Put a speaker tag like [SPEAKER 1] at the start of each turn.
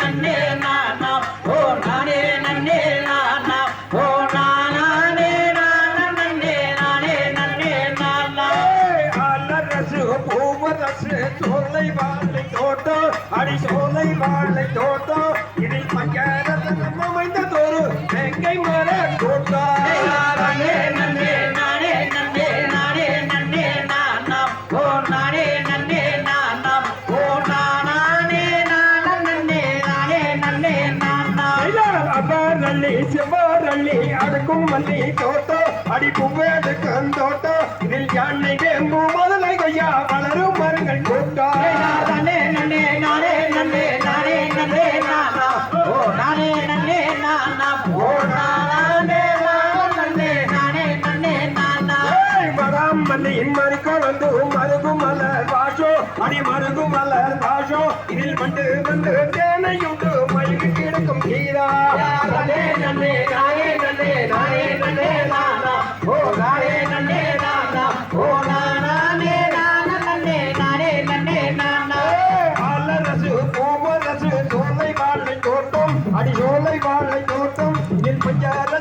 [SPEAKER 1] நன்னே நானா ஓ நானே நன்னே நானா. ஓ நானே நானா நன்னே நானே நன்னே நானா
[SPEAKER 2] அலரசு பூவரசு சோலை வாழை தோட்டம் அடி சோலை வாழை தோட்டம். இதில் செவ்வாரள்ளி அடுக்கும் மல்லி தோட்டம் அடி பூவேடுக்கும் தோட்டம் இதில் யானை வேம்பு முதலை கொய்யா வளரும் மரங்கள் கூட்டம்
[SPEAKER 1] நானே நன்னே நானே நன்னே நானே நன்னே நானா ஓ நானே நன்னே நானா ஓ
[SPEAKER 2] மரம் மல்லி மறிக்கொழுந்து மருகும் மலர் பாஷோ அடி மருகும் மலர் பாஷோ இதில் மண்டு வந்து தேனையுண்டு மயங்கி கிடக்கும் கீரா
[SPEAKER 1] நானே நன்னே நானே நன்னே நானே நன்னே நானா. ஓ நானே நன்னே நானா. ஓ நானே நானா நன்னே நானே நன்னே நானா.
[SPEAKER 2] அலரசு பூவரசு சோலை வாழை தோட்டம் அடி சோலை வாழை தோட்டம் இதில் பஞ்சார